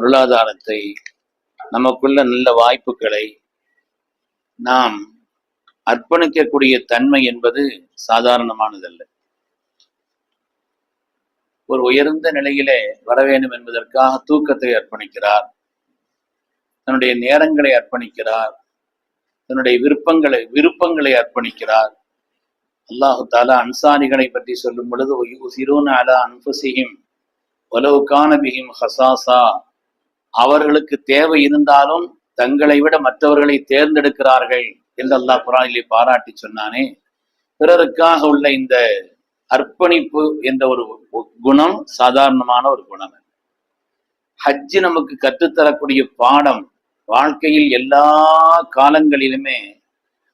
பொருளாதாரத்தை நமக்குள்ள நல்ல வாய்ப்புகளை நாம் அர்ப்பணிக்கக்கூடிய தன்மை என்பது சாதாரணமானதல்ல. ஒரு உயர்ந்த நிலையிலே வர வேண்டும் என்பதற்காக தூக்கத்தை அர்ப்பணிக்கிறார். தன்னுடைய நேரங்களை அர்ப்பணிக்கிறார். தன்னுடைய விருப்பங்களை விருப்பங்களை அர்ப்பணிக்கிறார். அல்லாஹு தாலா அன்சாரிகளை பற்றி சொல்லும் பொழுது அலா அன்புசியும் உலவுக்கான பிகிம் ஹசாசா அவர்களுக்கு தேவை இருந்தாலும் தங்களை விட மற்றவர்களை தேர்ந்தெடுக்கிறார்கள் என்று அல்லாஹ் குரானிலே பாராட்டி சொன்னானே. பிறருக்காக உள்ள இந்த அர்ப்பணிப்பு என்ற ஒரு குணம் சாதாரணமான ஒரு குணம் ஹஜ்ஜு நமக்கு கற்றுத்தரக்கூடிய பாடம் வாழ்க்கையில் எல்லா காலங்களிலுமே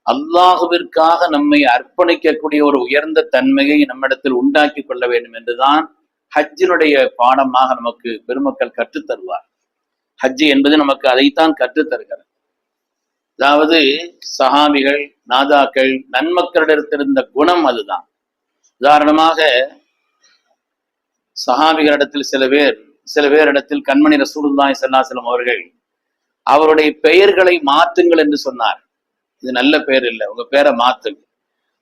அல்லாஹுவிற்காக நம்மை அர்ப்பணிக்கக்கூடிய ஒரு உயர்ந்த தன்மையை நம்மிடத்தில் உண்டாக்கி கொள்ள வேண்டும் என்றுதான் ஹஜ்ஜினுடைய பாடமாக நமக்கு பெருமக்கள் கற்றுத்தருவார் ஹஜ்ஜு என்பது நமக்கு அதைத்தான் கற்றுத்தருகிறது. அதாவது சஹாபிகள் நாதாக்கள் நன்மக்களிடத்திருந்த குணம் அதுதான். உதாரணமாக சஹாபிகளிடத்தில் சில பேர் சில பேரிடத்தில் கண்மணி ரசூலுல்லாய் சல்லாசலம் அவர்கள் அவருடைய பெயர்களை மாத்துங்கள் என்று சொன்னார். இது நல்ல பெயர் இல்லை உங்க பேரை மாத்துங்க.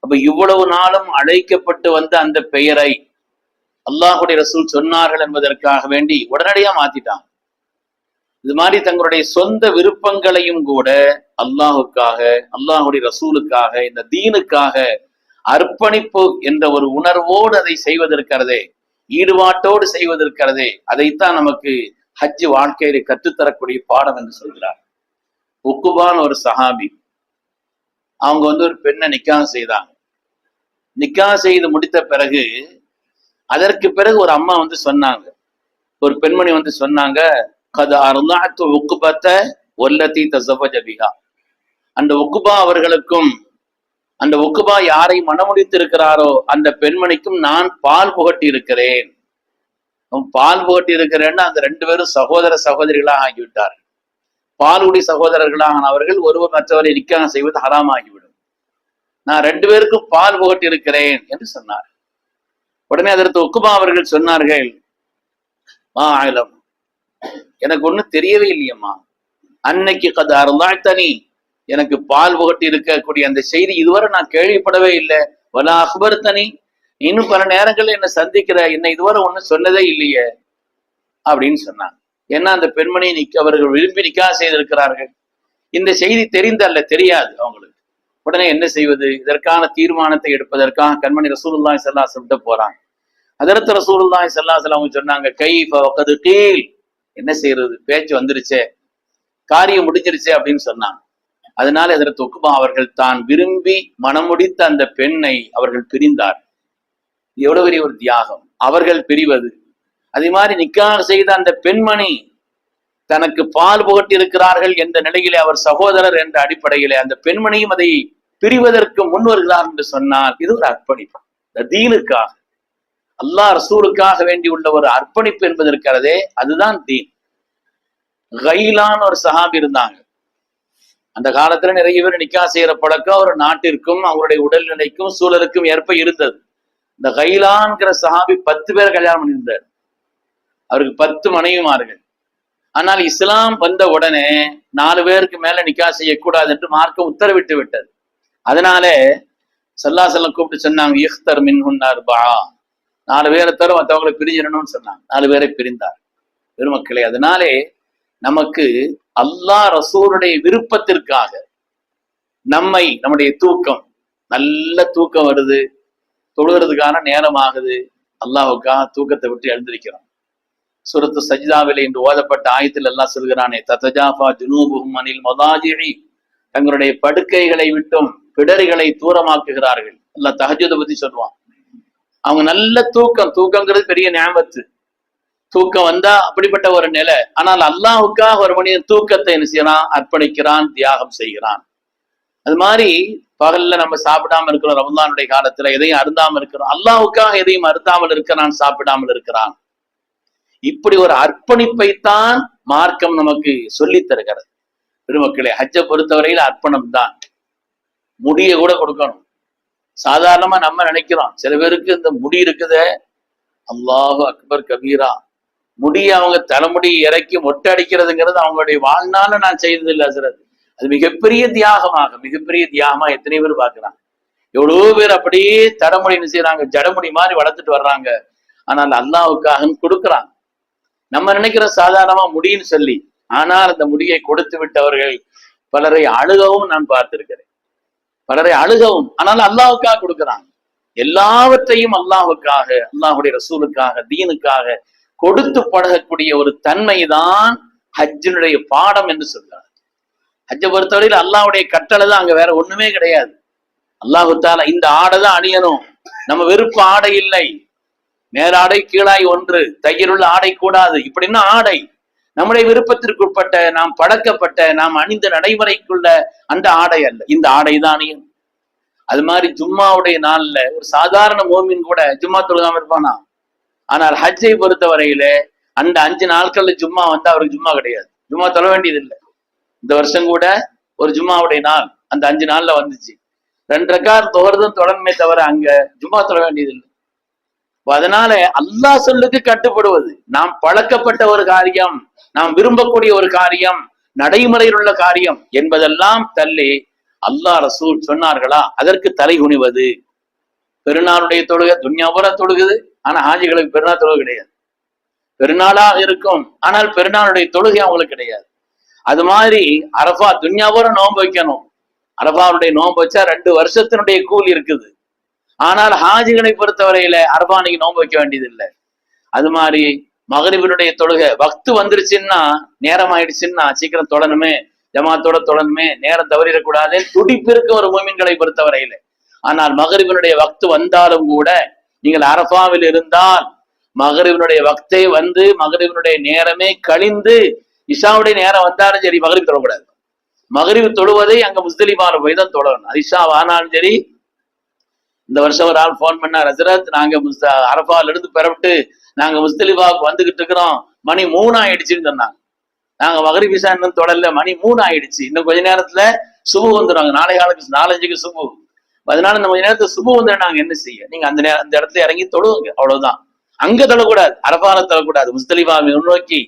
அப்ப இவ்வளவு நாளும் அழைக்கப்பட்டு வந்த அந்த பெயரை அல்லாஹுடைய ரசூல் சொன்னார்கள் என்பதற்காக வேண்டி உடனடியா மாத்திட்டான் இது மாதிரி தங்களுடைய சொந்த விருப்பங்களையும் கூட அல்லாஹுக்காக அல்லாஹுடைய ரசூலுக்காக இந்த தீனுக்காக அர்ப்பணிப்பு என்ற ஒரு உணர்வோடு அதை செய்வதற்கிறதே ஈடுபாட்டோடு செய்வதற்கிறதே அதைத்தான் நமக்கு ஹஜ் வாழ்க்கையில கற்றுத்தரக்கூடிய பாடம் என்று சொல்கிறார். உக்குபான் ஒரு சஹாபி அவங்க வந்து ஒரு பெண்ணை நிக்கா செய்தாங்க. நிக்கா செய்து முடித்த பிறகு அதற்கு பிறகு ஒரு அம்மா வந்து சொன்னாங்க. ஒரு பெண்மணி வந்து சொன்னாங்க கத அருளாத்து உக்குபத்த ஒல்லத்தி தசவஜபிகா அந்த உக்குபா அவர்களுக்கும் அந்த உக்குபா யாரை மனமுடித்திருக்கிறாரோ அந்த பெண்மணிக்கும் நான் பால் புகட்டி இருக்கிறேன் பால் புகட்டி இருக்கிறேன்னு அந்த ரெண்டு பேரும் சகோதர சகோதரிகளாக ஆகிவிட்டார் பால்குடி சகோதரர்களாக அவர்கள் ஒருவர் மற்றவரை நிக்காக செய்வது ஹராம் ஆகிவிடும் நான் ரெண்டு பேருக்கும் பால் புகட்டி இருக்கிறேன் என்று சொன்னார் உடனே அதற்கு ஒக்குமா அவர்கள் சொன்னார்கள் ஆயிலம் எனக்கு ஒண்ணும் தெரியவே இல்லையம்மா. அன்னைக்கு கதை அருந்தாழ்த்தனி எனக்கு பால் புகட்டி இருக்கக்கூடிய அந்த செய்தி இதுவரை நான் கேள்விப்படவே இல்லை. வலா அக்பர் தனி இன்னும் பல நேரங்களில் என்னை சந்திக்கிற என்னை இதுவரை ஒன்றும் சொன்னதே இல்லையே அப்படின்னு சொன்னாங்க. ஏன்னா அந்த பெண்மணியை நிக்க அவர்கள் விரும்பி நிக்கா செய்திருக்கிறார்கள். இந்த செய்தி தெரிந்தல்ல தெரியாது அவங்களுக்கு. உடனே என்ன செய்வது? இதற்கான தீர்மானத்தை எடுப்பதற்காக கண்மணி ரசூலுல்லாய் சல்லா சொல்லிட்டு போறாங்க. அதற்கு ரசூலுல்லாய் சல்லாசல் அவங்க சொன்னாங்க கை கீழ் என்ன செய்யறது? பேச்சு வந்துருச்சே. காரியம் முடிஞ்சிருச்சே அப்படின்னு சொன்னாங்க. அதனால இதற்கு தொக்குமா அவர்கள் தான் விரும்பி மனமுடித்த அந்த பெண்ணை அவர்கள் பிரிந்தார். எவ்வளவு பெரிய ஒரு தியாகம். அவர்கள் பிரிவது. அதே மாதிரி நிக்காக செய்த அந்த பெண்மணி தனக்கு பால் புகட்டி இருக்கிறார்கள் என்ற நிலையிலே அவர் சகோதரர் என்ற அடிப்படையிலே அந்த பெண்மணியும் அதை பிரிவதற்கு முன் வருகிறார் என்று சொன்னால் இது ஒரு அர்ப்பணிப்பு. இந்த தீனுக்காக. அல்லாஹ் ரசூலுக்காக வேண்டி உள்ள ஒரு அர்ப்பணிப்பு என்பது இருக்கிறதே அதுதான் தீன். கைலான்னு ஒரு சஹாபி இருந்தாங்க. அந்த காலத்துல நிறைய பேர் நிக்கா செய்யற பழக்கம் ஒரு நாட்டிற்கும் அவருடைய உடல்நிலைக்கும் சூழலுக்கும் ஏற்ப இருந்தது. இந்த கைலான்கிற சஹாபி பத்து பேர் கல்யாணம் பண்ணியிருந்தார். அவருக்கு பத்து மனைவிமார்கள். ஆனால் இஸ்லாம் வந்த உடனே நாலு பேருக்கு மேல நிக்கா செய்யக்கூடாது என்று மார்க்க உத்தரவிட்டு விட்டது. அதனாலே சல்லா செல்லம் கூப்பிட்டு சொன்னாங்க இஃப்தர் மின்ஹுன்னார் பா நாலு பேரை தவிர மற்றவங்களை பிரிஞ்சிடணும்னு சொன்னாங்க. நாலு பேரை பிரிந்தார். பெருமக்களே அதனாலே நமக்கு அல்லாஹ் ரசூருடைய விருப்பத்திற்காக நம்மை நம்முடைய தூக்கம் நல்ல தூக்கம் வருது. தொழுகிறதுக்கான நேரம் ஆகுது அல்லாஹுக்காக தூக்கத்தை விட்டு எழுந்திருக்கிறோம். சுரத்து சஜிதாவிலே இன்று ஓதப்பட்ட ஆயத்தில் எல்லாம் சொல்கிறானே ததஜாஃபா ஜுனூபுகும் அனில் மொதாஜிழி தங்களுடைய படுக்கைகளை விட்டும் பிடரிகளை தூரமாக்குகிறார்கள். அல்ல தஹஜத்தை பத்தி சொல்லுவான். அவங்க நல்ல தூக்கம் தூக்கங்கிறது பெரிய ஞாபகத்து. தூக்கம் வந்தா அப்படிப்பட்ட ஒரு நிலை. ஆனால் அல்லாவுக்காக ஒரு மனிதன் தூக்கத்தை என்ன செய்யறான்? அர்ப்பணிக்கிறான் தியாகம் செய்கிறான். அது மாதிரி பகல்ல நம்ம சாப்பிடாம இருக்கிறோம் ரமதானுடைய காலத்துல எதையும் அருந்தாமல் இருக்கிறோம். அல்லாவுக்காக எதையும் அருந்தாமல் இருக்கிறான் சாப்பிடாமல் இருக்கிறான். இப்படி ஒரு அர்ப்பணிப்பைத்தான் மார்க்கம் நமக்கு சொல்லி தருகிறது. பெருமக்களே ஹஜ்ஜை பொறுத்தவரையில் அர்ப்பணம் தான் முடிய கூட கொடுக்கணும். சாதாரணமா நம்ம நினைக்கிறோம். சில பேருக்கு இந்த முடி இருக்குதே. அல்லாஹு அக்பர் கபீரா. முடிய அவங்க தலைமுடி இறக்கி மொட்டை அடிக்கிறதுங்கிறது அவங்களுடைய வாழ்நாள நான் செய்தது இல்லை சிறது அது மிகப்பெரிய தியாகமாக மிகப்பெரிய தியாகமா எத்தனை பேர் பாக்குறாங்க எவ்வளவு பேர் அப்படியே தடமுடி என்ன செய்யறாங்க ஜடமுடி மாதிரி வளர்த்துட்டு வர்றாங்க. ஆனால் அல்லாவுக்காக கொடுக்குறாங்க. நம்ம நினைக்கிற சாதாரணமா முடின்னு சொல்லி ஆனால் அந்த முடியை கொடுத்து விட்டவர்கள் பலரை அழுகவும் நான் பார்த்திருக்கிறேன். பலரை அழுகவும். ஆனால் அல்லாவுக்காக கொடுக்குறாங்க. எல்லாவற்றையும் அல்லாவுக்காக அல்லாஹுடைய ரசூலுக்காக தீனுக்காக கொடுத்து பழகக்கூடிய ஒரு தன்மை தான் ஹஜ்ஜினுடைய பாடம் என்று சொல்றார் ஹஜ்ஜை பொறுத்தவரையில் அல்லாவுடைய கட்டளை தான் அங்க வேற ஒண்ணுமே கிடையாது. அல்லாஹு இந்த ஆடை தான் அணியணும். நம்ம வெறுப்பு ஆடை இல்லை. மேலாடை கீழாய் ஒன்று. தையலுள்ள ஆடை கூடாது. இப்படின்னா ஆடை. நம்முடைய விருப்பத்திற்குட்பட்ட நாம் பழக்கப்பட்ட நாம் அணிந்த நடைமுறைக்குள்ள அந்த ஆடை அல்ல. இந்த ஆடை தான் அது மாதிரி ஜும்மாவுடைய நாள்ல ஒரு சாதாரண மோமின் கூட ஜும்மா தொழுகாம இருப்பானா? ஆனால் ஹஜ்ஜை பொறுத்தவரையில அந்த அஞ்சு நாட்கள்ல ஜும்மா வந்து அவருக்கு ஜும்மா கிடையாது. ஜும்மா தொழ வேண்டியது இல்லை இந்த வருஷம் கூட ஒரு ஜும்மாவுடைய நாள் அந்த அஞ்சு நாள்ல வந்துச்சு. ரெண்டு ரெக்கார் தொகர்தும் தொடர்மே தவிர அங்க ஜும்மா தொழ வேண்டியது இல்லை அதனால அல்லாஹ் சொல்லுக்கு கட்டுப்படுவது. நாம் பழக்கப்பட்ட ஒரு காரியம் நாம் விரும்பக்கூடிய ஒரு காரியம் நடைமுறையில் உள்ள காரியம் என்பதெல்லாம் தள்ளி அல்லாஹ் ரசூல் சொன்னார்களா? அதற்கு தலை குனிவது. பெருநாளுடைய தொழுகை துன்யாபுரா தொழுகுது ஆனா ஆஜிகளுக்கு பெருநாள் தொழுகை கிடையாது. பெருநாளாக இருக்கும் ஆனால் பெருநாளுடைய தொழுகை அவங்களுக்கு கிடையாது. அது மாதிரி அரபா துன்யாபுர நோன்பு வைக்கணும். அரபாவுடைய நோன்பு வச்சா ரெண்டு வருஷத்தினுடைய கூலி இருக்குது. ஆனால் ஹாஜிகளை பொறுத்தவரையில அரபானிக்கு நோன்பு வைக்க வேண்டியது இல்லை அது மாதிரி மகரிபினுடைய தொழுகை பக்து வந்துருச்சுன்னா நேரம் ஆயிடுச்சுன்னா சீக்கிரம் தொடணுமே ஜமாத்தோட தொடணுமே நேரம் தவறிடக்கூடாது. துடிப்பு இருக்க ஒரு மூமின்களை பொறுத்தவரையில. ஆனால் மகரிபினுடைய வக்து வந்தாலும் கூட நீங்கள் அரபாவில் இருந்தால் மகரிபினுடைய வக்தை வந்து மகரிபினுடைய நேரமே கழிந்து இஷாவுடைய நேரம் வந்தாலும் சரி மகரிப் தொடக்கூடாது மகரிப் தொழுவதை அங்க முஸ்தலிமான போய் தான் தொடரணும் அது இஷா ஆனாலும் சரி இந்த வருஷம் ஒரு ஆள் ஃபோன் பண்ணார் ஹசரத் நாங்க முஸ்த அரபால இருந்து பெறவிட்டு நாங்க முஸ்தலிபாவுக்கு வந்துகிட்டு இருக்கிறோம். மணி மூணு ஆயிடுச்சுன்னு சொன்னாங்க. நாங்க மகரி விசா இன்னும் தொடரல மணி மூணு ஆயிடுச்சு இன்னும் கொஞ்ச நேரத்துல சுபு வந்துடுவாங்க நாளை காலத்துக்கு நாலஞ்சுக்கு சுபு அதனால இந்த கொஞ்ச நேரத்துல சுபு வந்து நாங்க என்ன செய்ய? நீங்க அந்த நேரம் அந்த இடத்துல இறங்கி தொழுவுங்க. அவ்வளவுதான். அங்க தொழக்கூடாது. அரபால தொழக்கூடாது. முஸ்தலிபாவை முன்னோக்கி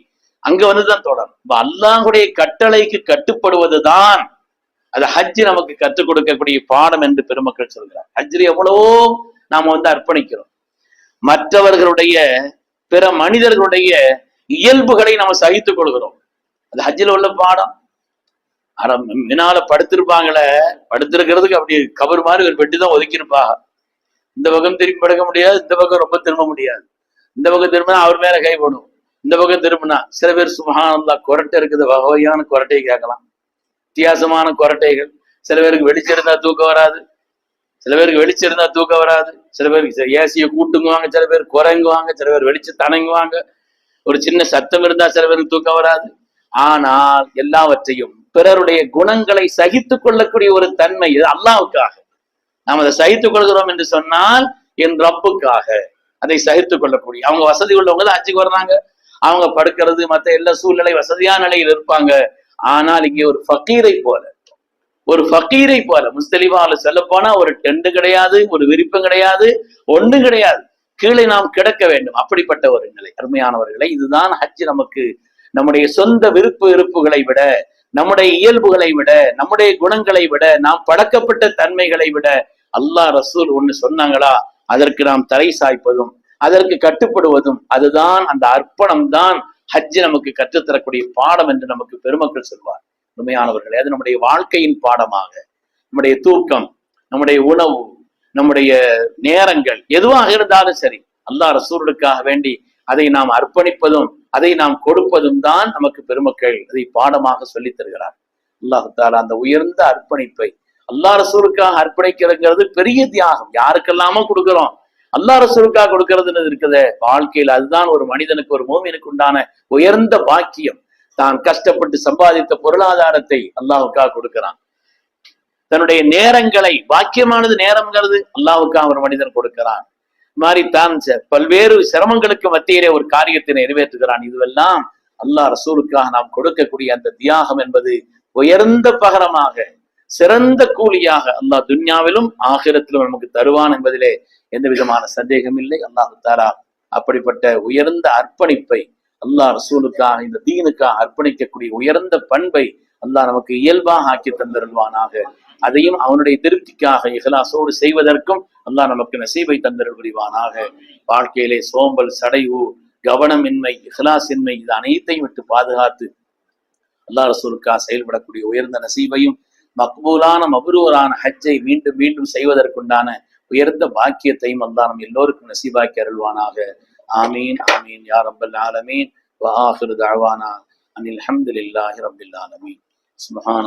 அங்க வந்துதான் தொடரும் இப்ப அல்லாஹுடைய கட்டளைக்கு கட்டுப்படுவதுதான் அது ஹஜ் நமக்கு கற்றுக் கொடுக்கக்கூடிய பாடம் என்று பெருமக்கள் சொல்கிறார். ஹஜ்ஜில் எவ்வளவோ நாம வந்து அர்ப்பணிக்கிறோம். மற்றவர்களுடைய பிற மனிதர்களுடைய இயல்புகளை நம்ம சகித்துக் கொள்கிறோம். அது ஹஜ்ஜில் உள்ள பாடம். ஆனா மினால படுத்திருப்பாங்களே படுத்திருக்கிறதுக்கு அப்படி கவர் மாதிரி ஒரு பெட்டு தான் ஒதுக்கியிருப்பா இந்த பக்கம் திரும்பி படுக்க முடியாது இந்த பக்கம் ரொம்ப திரும்ப முடியாது. இந்த பக்கம் திரும்பினா அவர் மேல கை போடும். இந்த பக்கம் திரும்பினா சில பேர் சுபஹானல்லா குரட்டை இருக்குது வகையான குரட்டையை கேட்கலாம். வித்தியாசமான குரட்டைகள். சில பேருக்கு வெளிச்சம் இருந்தா தூக்கம் வராது. சில பேருக்கு வெளிச்சம் இருந்தா தூக்கம் வராது. சில பேருக்கு ஏசியை கூட்டுங்குவாங்க சில பேர் குறைங்குவாங்க சில பேர் வெளிச்சம் தணங்குவாங்க ஒரு சின்ன சத்தம் இருந்தா சில பேருக்கு தூக்கம் வராது. ஆனால் எல்லாவற்றையும் பிறருடைய குணங்களை சகித்துக் கொள்ளக்கூடிய ஒரு தன்மை இது அல்லாவுக்காக. நாம் அதை சகித்துக் கொள்கிறோம் என்று சொன்னால் என் ரப்புக்காக அதை சகித்துக் கொள்ளக்கூடிய. அவங்க வசதி உள்ளவங்க தான் அச்சுக்கு வர்றாங்க. அவங்க படுக்கிறது மற்ற எல்லா சூழ்நிலை வசதியான நிலையில் இருப்பாங்க. ஆனால் இங்கே ஒரு ஃபக்கீரை போல. ஒரு ஃபக்கீரை போல. முஸ்தலிபால சொல்ல போனா ஒரு டெண்டு கிடையாது ஒரு விருப்பம் கிடையாது ஒண்ணும் கிடையாது. கீழே நாம் கிடக்க வேண்டும். அப்படிப்பட்ட ஒரு நிலை. அருமையானவர்களை இதுதான் ஹஜ் நமக்கு நம்முடைய சொந்த விருப்பு இருப்புகளை விட நம்முடைய இயல்புகளை விட நம்முடைய குணங்களை விட நாம் பழக்கப்பட்ட தன்மைகளை விட அல்லாஹ் ரசூல் ஒண்ணு சொன்னாங்களா? அதற்கு நாம் தலை சாய்ப்பதும் அதற்கு கட்டுப்படுவதும் அதுதான் அந்த அர்ப்பணம் தான் ஹஜ் நமக்கு கற்றுத்தரக்கூடிய பாடம் என்று நமக்கு பெருமக்கள் சொல்வார். உண்மையானவர்களே அது நம்முடைய வாழ்க்கையின் பாடமாக நம்முடைய தூக்கம் நம்முடைய உணவு நம்முடைய நேரங்கள் எதுவாக இருந்தாலும் சரி அல்லாஹ் ரசூருக்காக வேண்டி அதை நாம் அர்ப்பணிப்பதும் அதை நாம் கொடுப்பதும் தான் நமக்கு பெருமக்கள் அதை பாடமாக சொல்லித் தருகிறார். அல்லாஹு தாலா அந்த உயர்ந்த அர்ப்பணிப்பை அல்லாஹ் ரசூருக்காக அர்ப்பணிக்கிறதுங்கிறது பெரிய தியாகம். யாருக்கெல்லாமோ கொடுக்குறோம். அல்லா ரசூலுக்காக கொடுக்கறதுன்னு இருக்குது. வாழ்க்கையில் அதுதான் ஒரு மனிதனுக்கு ஒரு மோமினுக்கு உண்டான உயர்ந்த பாக்கியம். தான் கஷ்டப்பட்டு சம்பாதித்த பொருளாதாரத்தை அல்லாவுக்காக கொடுக்கிறான். தன்னுடைய நேரங்களை பாக்கியமானது நேரம்ங்கிறது அல்லாவுக்காக ஒரு மனிதன் கொடுக்கிறான். மாதிரி தான் பல்வேறு சிரமங்களுக்கு மத்தியிலே ஒரு காரியத்தை நிறைவேற்றுகிறான். இதுவெல்லாம் அல்லாஹ் ரசூலுக்காக நாம் கொடுக்கக்கூடிய அந்த தியாகம் என்பது உயர்ந்த பகரமாக சிறந்த கூலியாக அல்லாஹ் துன்யாவிலும் ஆகிரத்திலும் நமக்கு தருவான் என்பதிலே எந்த விதமான சந்தேகம் இல்லை. அல்லாஹு தாரா அப்படிப்பட்ட உயர்ந்த அர்ப்பணிப்பை அல்லாஹ் ரசூலுக்காக இந்த தீனுக்காக அர்ப்பணிக்கக்கூடிய உயர்ந்த பண்பை அல்லாஹ் நமக்கு இயல்பாக ஆக்கி தந்திருவானாக அதையும் அவனுடைய திருப்திக்காக இஹலாசோடு செய்வதற்கும் அல்லாஹ் நமக்கு நசீவை தந்திருவானாக வாழ்க்கையிலே சோம்பல் சடைவு கவனமின்மை இஹலாசின்மை இது அனைத்தையும் விட்டு பாதுகாத்து அல்லாஹ் ரசூலுக்காக செயல்படக்கூடிய உயர்ந்த நசீபையும் மக்பூலான மபுருவரான ஹஜ்ஜை மீண்டும் மீண்டும் செய்வதற்குண்டான உயர்ந்த பாக்கியத்தையும் அல்லாஹ் நம் எல்லோருக்கும் நசீபாக்கி அருள்வானாக. ஆமீன் ஆமீன் யா ரப்பல் ஆலமீன். வஆஹிரு தஅவானா அனில் அஹமதுல்லாஹி ரப்பில் ஆலமீன். சுப்ஹான